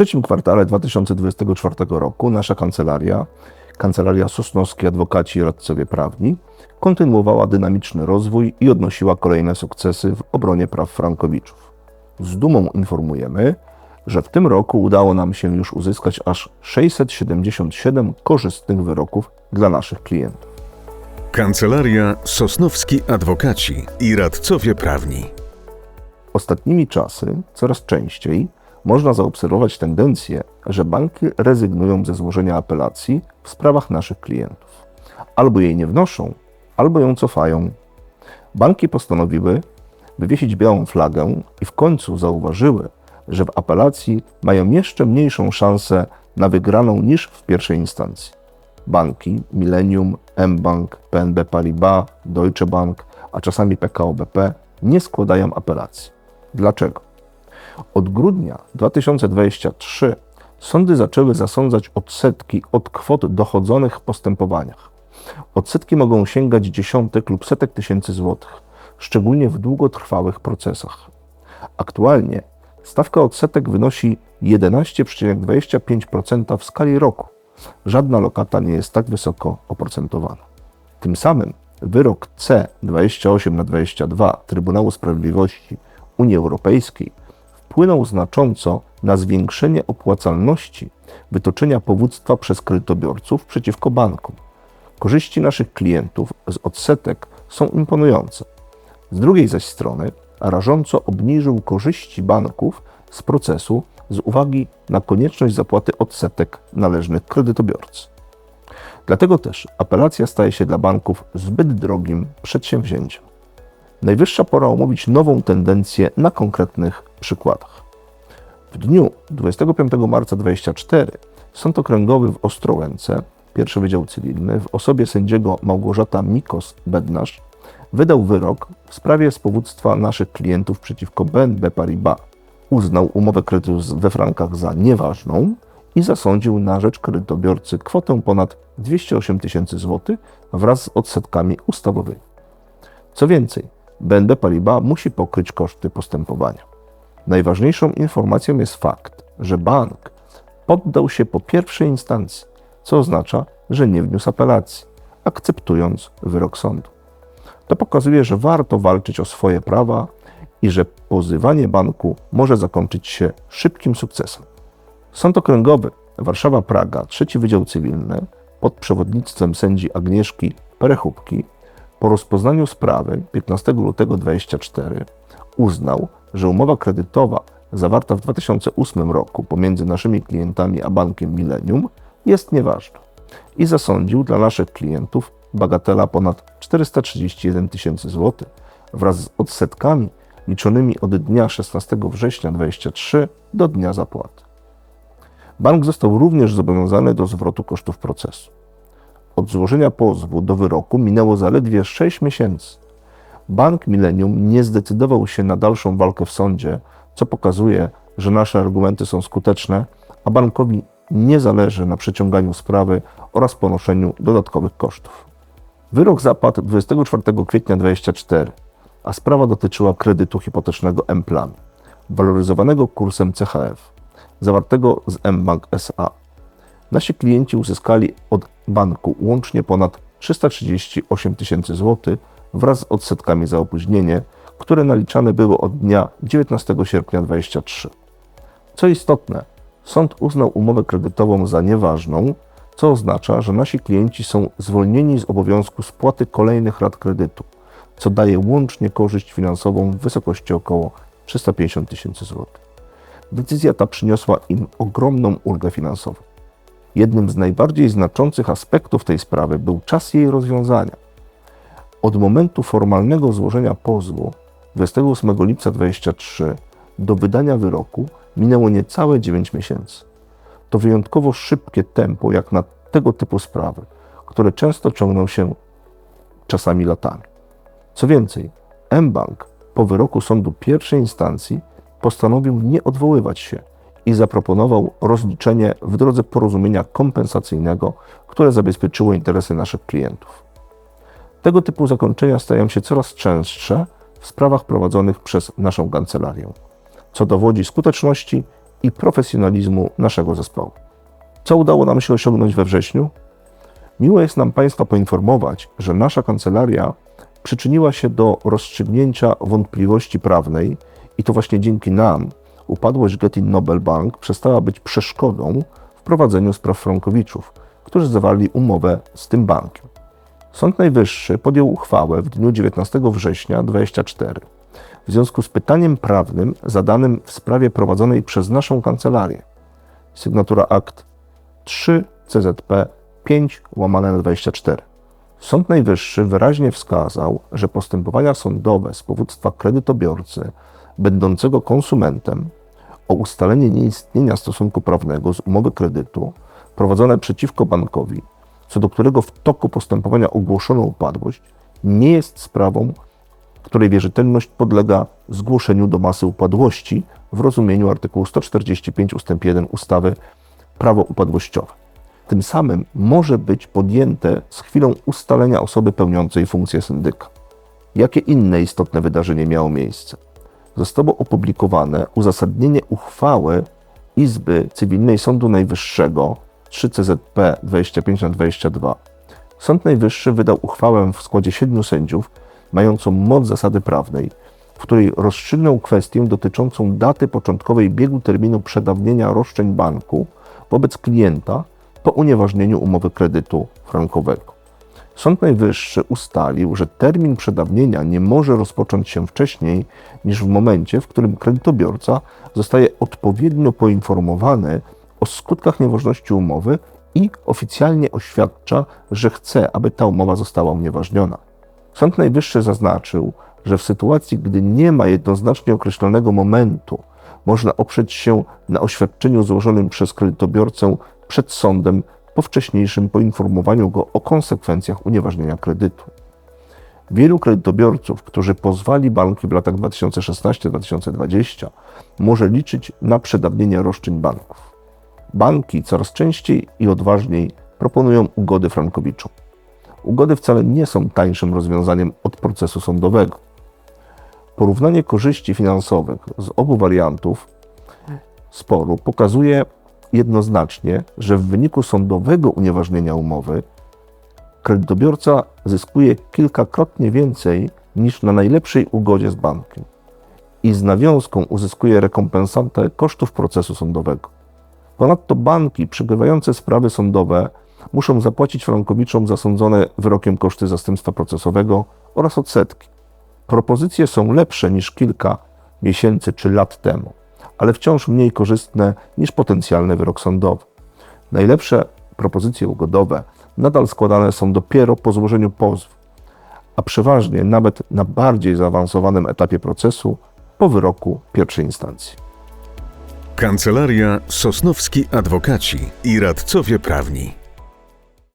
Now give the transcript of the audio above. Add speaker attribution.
Speaker 1: trzecim kwartale 2024 roku nasza kancelaria, Kancelaria Sosnowski Adwokaci i Radcowie Prawni, kontynuowała dynamiczny rozwój i odnosiła kolejne sukcesy w obronie praw frankowiczów. Z dumą informujemy, że w tym roku udało nam się już uzyskać aż 677 korzystnych wyroków dla naszych klientów.
Speaker 2: Kancelaria Sosnowski Adwokaci i Radcowie Prawni.
Speaker 1: Ostatnimi czasy coraz częściej można zaobserwować tendencję, że banki rezygnują ze złożenia apelacji w sprawach naszych klientów. Albo jej nie wnoszą, albo ją cofają. Banki postanowiły wywiesić białą flagę i w końcu zauważyły, że w apelacji mają jeszcze mniejszą szansę na wygraną niż w pierwszej instancji. Banki Millennium, mBank, PNB Paribas, Deutsche Bank, a czasami PKO BP nie składają apelacji. Dlaczego? Od grudnia 2023 sądy zaczęły zasądzać odsetki od kwot dochodzonych w postępowaniach. Odsetki mogą sięgać dziesiątek lub setek tysięcy złotych, szczególnie w długotrwałych procesach. Aktualnie stawka odsetek wynosi 11,25% w skali roku. Żadna lokata nie jest tak wysoko oprocentowana. Tym samym wyrok C28 na 22 Trybunału Sprawiedliwości Unii Europejskiej wpłynął znacząco na zwiększenie opłacalności wytoczenia powództwa przez kredytobiorców przeciwko bankom. Korzyści naszych klientów z odsetek są imponujące. Z drugiej zaś strony rażąco obniżył korzyści banków z procesu z uwagi na konieczność zapłaty odsetek należnych kredytobiorcy. Dlatego też apelacja staje się dla banków zbyt drogim przedsięwzięciem. Najwyższa pora omówić nową tendencję na konkretnych przykładach. W dniu 25 marca 2024 Sąd Okręgowy w Ostrołęce, pierwszy Wydział Cywilny, w osobie sędziego Małgorzata Mikos-Bednarz wydał wyrok w sprawie z powództwa naszych klientów przeciwko BNB Paribas. Uznał umowę kredytu we frankach za nieważną i zasądził na rzecz kredytobiorcy kwotę ponad 208 tysięcy złotych wraz z odsetkami ustawowymi. Co więcej, BNB Paribas musi pokryć koszty postępowania. Najważniejszą informacją jest fakt, że bank poddał się po pierwszej instancji, co oznacza, że nie wniósł apelacji, akceptując wyrok sądu. To pokazuje, że warto walczyć o swoje prawa i że pozywanie banku może zakończyć się szybkim sukcesem. Sąd Okręgowy Warszawa-Praga, trzeci Wydział Cywilny, pod przewodnictwem sędzi Agnieszki Perechubki, po rozpoznaniu sprawy 15 lutego 2024 uznał, że umowa kredytowa zawarta w 2008 roku pomiędzy naszymi klientami a bankiem Millennium jest nieważna i zasądził dla naszych klientów bagatela ponad 431 tysięcy złotych wraz z odsetkami liczonymi od dnia 16 września 2023 do dnia zapłaty. Bank został również zobowiązany do zwrotu kosztów procesu. Od złożenia pozwu do wyroku minęło zaledwie 6 miesięcy. Bank Millennium nie zdecydował się na dalszą walkę w sądzie, co pokazuje, że nasze argumenty są skuteczne, a bankowi nie zależy na przeciąganiu sprawy oraz ponoszeniu dodatkowych kosztów. Wyrok zapadł 24 kwietnia 2024, a sprawa dotyczyła kredytu hipotecznego M-Plan, waloryzowanego kursem CHF, zawartego z mBank SA. Nasi klienci uzyskali od banku łącznie ponad 338 tysięcy złotych wraz z odsetkami za opóźnienie, które naliczane były od dnia 19 sierpnia 2023. Co istotne, sąd uznał umowę kredytową za nieważną, co oznacza, że nasi klienci są zwolnieni z obowiązku spłaty kolejnych rat kredytu, co daje łącznie korzyść finansową w wysokości około 350 tysięcy złotych. Decyzja ta przyniosła im ogromną ulgę finansową. Jednym z najbardziej znaczących aspektów tej sprawy był czas jej rozwiązania. Od momentu formalnego złożenia pozwu 28 lipca 2023 do wydania wyroku minęło niecałe 9 miesięcy. To wyjątkowo szybkie tempo jak na tego typu sprawy, które często ciągną się czasami latami. Co więcej, mBank po wyroku sądu pierwszej instancji postanowił nie odwoływać się i zaproponował rozliczenie w drodze porozumienia kompensacyjnego, które zabezpieczyło interesy naszych klientów. Tego typu zakończenia stają się coraz częstsze w sprawach prowadzonych przez naszą kancelarię, co dowodzi skuteczności i profesjonalizmu naszego zespołu. Co udało nam się osiągnąć we wrześniu? Miło jest nam Państwa poinformować, że nasza kancelaria przyczyniła się do rozstrzygnięcia wątpliwości prawnej i to właśnie dzięki nam upadłość Getin Nobel Bank przestała być przeszkodą w prowadzeniu spraw frankowiczów, którzy zawarli umowę z tym bankiem. Sąd Najwyższy podjął uchwałę w dniu 19 września 24 w związku z pytaniem prawnym zadanym w sprawie prowadzonej przez naszą kancelarię. Sygnatura akt 3 CZP 5 łamane na 24. Sąd Najwyższy wyraźnie wskazał, że postępowania sądowe z powództwa kredytobiorcy będącego konsumentem o ustalenie nieistnienia stosunku prawnego z umowy kredytu prowadzone przeciwko bankowi, co do którego w toku postępowania ogłoszono upadłość, nie jest sprawą, której wierzytelność podlega zgłoszeniu do masy upadłości w rozumieniu artykułu 145 ust. 1 ustawy Prawo upadłościowe. Tym samym może być podjęte z chwilą ustalenia osoby pełniącej funkcję syndyka. Jakie inne istotne wydarzenie miało miejsce? Zostało opublikowane uzasadnienie uchwały Izby Cywilnej Sądu Najwyższego 3 CZP 25 na 22. Sąd Najwyższy wydał uchwałę w składzie siedmiu sędziów, mającą moc zasady prawnej, w której rozstrzygnął kwestię dotyczącą daty początkowej biegu terminu przedawnienia roszczeń banku wobec klienta po unieważnieniu umowy kredytu frankowego. Sąd Najwyższy ustalił, że termin przedawnienia nie może rozpocząć się wcześniej niż w momencie, w którym kredytobiorca zostaje odpowiednio poinformowany o skutkach nieważności umowy i oficjalnie oświadcza, że chce, aby ta umowa została unieważniona. Sąd Najwyższy zaznaczył, że w sytuacji, gdy nie ma jednoznacznie określonego momentu, można oprzeć się na oświadczeniu złożonym przez kredytobiorcę przed sądem po wcześniejszym poinformowaniu go o konsekwencjach unieważnienia kredytu. Wielu kredytobiorców, którzy pozwali banki w latach 2016-2020, może liczyć na przedawnienie roszczeń banków. Banki coraz częściej i odważniej proponują ugody frankowiczom. Ugody wcale nie są tańszym rozwiązaniem od procesu sądowego. Porównanie korzyści finansowych z obu wariantów sporu pokazuje jednoznacznie, że w wyniku sądowego unieważnienia umowy kredytobiorca zyskuje kilkakrotnie więcej niż na najlepszej ugodzie z bankiem i z nawiązką uzyskuje rekompensatę kosztów procesu sądowego. Ponadto banki przegrywające sprawy sądowe muszą zapłacić frankowiczom zasądzone wyrokiem koszty zastępstwa procesowego oraz odsetki. Propozycje są lepsze niż kilka miesięcy czy lat temu, ale wciąż mniej korzystne niż potencjalny wyrok sądowy. Najlepsze propozycje ugodowe nadal składane są dopiero po złożeniu pozwu, a przeważnie nawet na bardziej zaawansowanym etapie procesu po wyroku pierwszej instancji.
Speaker 2: Kancelaria Sosnowski Adwokaci i Radcowie Prawni.